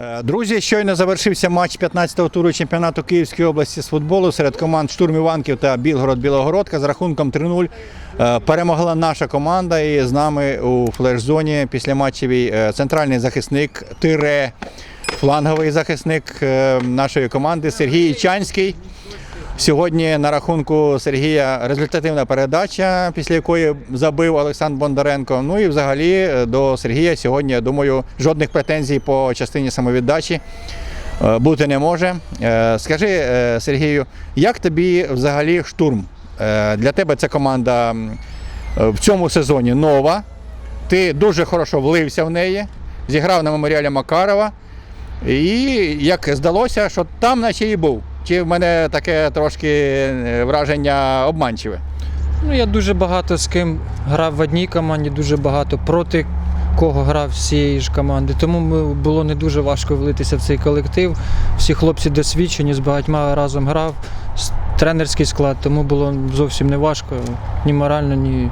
Е, Друзі, щойно завершився матч 15-го туру чемпіонату Київської області з футболу серед команд Штурм Іванків та Білгород-Білогородка з рахунком 3-0. Е, Перемогла наша команда і з нами у флеш-зоні після матчевій центральний захисник Тире, фланговий захисник е, нашої команди Сергій Ічанський. Сьогодні на рахунку Сергія результативна передача, після якої забив Олександр Бондаренко. Ну і взагалі е, до Сергія сьогодні, я думаю, жодних претензій по частині самовіддачі е, бути не може. Е, Скажи, Сергію, як тобі взагалі штурм? Для тебе ця команда в цьому сезоні нова. Ти дуже хорошо влився в неї, зіграв на меморіалі Макарова. І як здалося, що там наче і був. Чи в мене таке трошки е, враження обманчиве? Ну, я дуже багато з ким грав в одній команді, дуже багато проти кого грав з цієї ж команди. Тому було не дуже важко влитися в цей колектив. Всі хлопці досвідчені, з багатьма разом грав, тренерський склад, тому було зовсім не важко, ні морально, ні.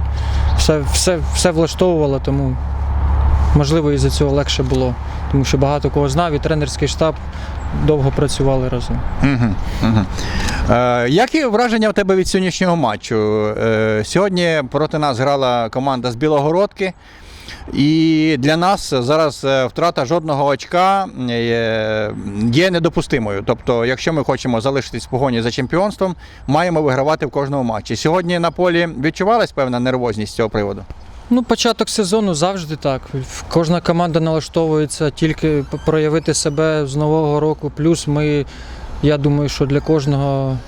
Все, все, все влаштовувало, тому можливо із-за цього легше було. Тому що багато кого знав, і тренерський штаб довго працювали разом. Угу, які враження в тебе від сьогоднішнього матчу? Е, сьогодні проти нас грала команда з Білогородки. І для нас зараз е, втрата жодного очка є недопустимою. Тобто, якщо ми хочемо залишитись в погоні за чемпіонством, маємо вигравати в кожному матчі. Сьогодні на полі відчувалась певна нервозність з цього приводу? Ну, початок сезону завжди так. Кожна команда налаштовується тільки проявити себе з нового року. Плюс ми, я думаю, що для кожного,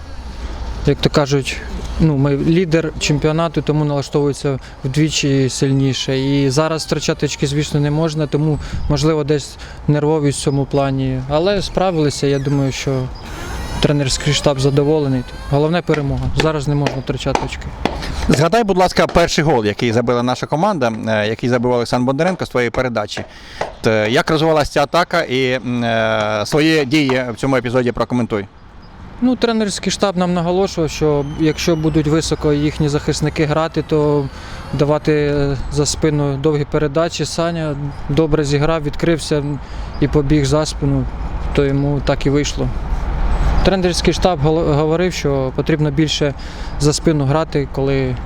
як то кажуть, ну, ми лідер чемпіонату, тому налаштовується вдвічі сильніше. І зараз втрачати очки, звісно, не можна, тому можливо десь нервовість в цьому плані. Але справилися, я думаю, що тренерський штаб задоволений. Головне перемога. Зараз не можна втрачати очки. Згадай, будь ласка, перший гол, який забила наша команда, е, який забив Олександр Бондаренко з твоєї передачі. Як розвивалася ця атака і е, свої дії в цьому епізоді прокоментуй. Ну, тренерський штаб нам наголошував, що якщо будуть високо їхні захисники грати, то давати е, за спину довгі передачі. Саня добре зіграв, відкрився і побіг за спину, то йому так і вийшло. Тренерський штаб говорив, що потрібно більше за спину грати, коли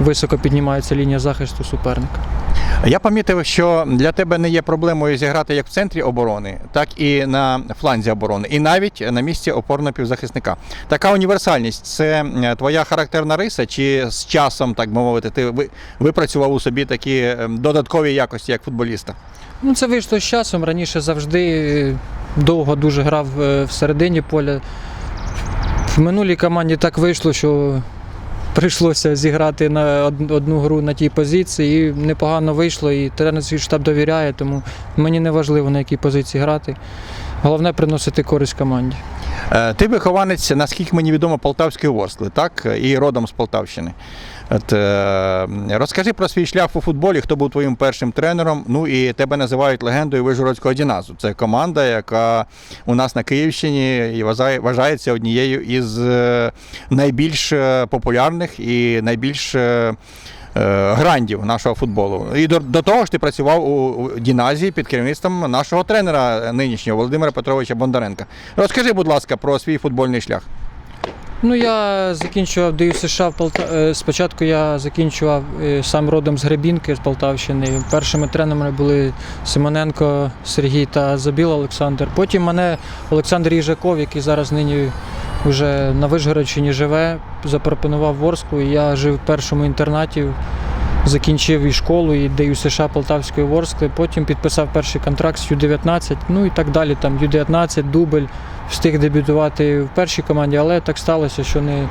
високо піднімається лінія захисту суперника. Я помітив, що для тебе не є проблемою зіграти як в центрі оборони, так і на фланзі оборони, і навіть на місці опорного півзахисника. Така універсальність це твоя характерна риса, чи з часом, так би мовити, ти випрацював у собі такі е, додаткові якості як футболіста? Ну, це вийшло з часом. Раніше завжди довго дуже грав всередині в середині поля. В минулій команді так вийшло, що прийшлося зіграти на одну гру на тій позиції, і непогано вийшло, і тренерський штаб довіряє, тому мені не важливо на якій позиції грати. Головне приносити користь команді. Е, Ти вихованець, наскільки мені відомо, Полтавської Ворскли, так? І родом з Полтавщини. От, е, розкажи про свій шлях у футболі, хто був твоїм першим тренером. Ну і тебе називають легендою Вижгородського Діназу. Це команда, яка у нас на Київщині вважається однією із е, найбільш популярних і найбільш грандів нашого футболу. І до, до того ж ти працював у, у Діназі під керівництвом нашого тренера нинішнього Володимира Петровича Бондаренка. Розкажи, будь ласка, про свій футбольний шлях. Ну, я закінчував ДЮСШ США в Полта... е, Спочатку я закінчував е, сам родом з Гребінки з Полтавщини. Першими тренерами були Симоненко Сергій та Забіл Олександр. Потім мене Олександр Їжаков, який зараз нині вже на Вишгородщині живе, запропонував Ворску. І я жив в першому інтернаті, закінчив і школу, і ДЮСШ США Полтавської Ворскли. Потім підписав перший контракт з Ю-19, ну і так далі. Там Ю-19, дубль встиг дебютувати в першій команді, але так сталося, що не,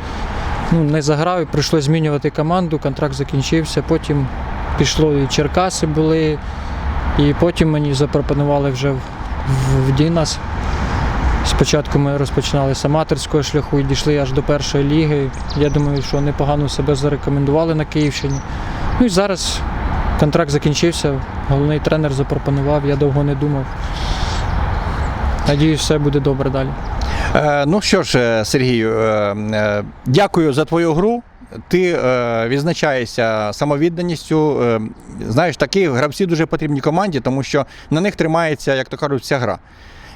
ну, не заграв і прийшлося змінювати команду, контракт закінчився. Потім пішло і Черкаси були, і потім мені запропонували вже в, в Дінас. Спочатку ми розпочинали з аматорського шляху і дійшли аж до першої ліги. Я думаю, що непогано себе зарекомендували на Київщині. Ну і зараз контракт закінчився, головний тренер запропонував, я довго не думав. Надіюсь, все буде добре далі. Е, ну що ж, е, Сергію, е, е, дякую за твою гру. Ти е, відзначаєшся самовідданістю. Е, знаєш, такі гравці дуже потрібні команді, тому що на них тримається, як то кажуть, вся гра.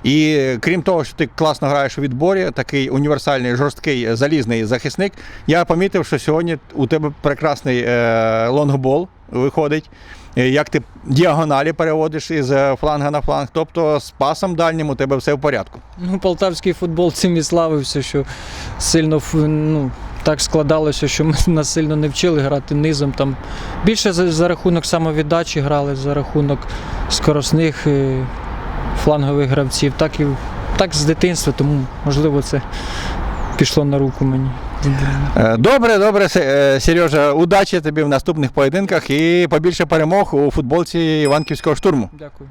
І крім того, що ти класно граєш у відборі, такий універсальний, жорсткий, залізний захисник. Я помітив, що сьогодні у тебе прекрасний е, лонгбол виходить. Е, Як ти діагоналі переводиш із е, фланга на фланг, тобто з пасом дальнім у тебе все в порядку. Ну, полтавський футбол цим і славився, що сильно ну, так складалося, що ми нас сильно не вчили грати низом. Там більше за, за рахунок самовіддачі грали, за рахунок скоросних е, флангових гравців. Так і так з дитинства, тому можливо це пішло на руку мені. Е, Добре, добре, е, Сережа, удачі тобі в наступних поєдинках і побільше перемог у футболці Іванківського штурму. Дякую.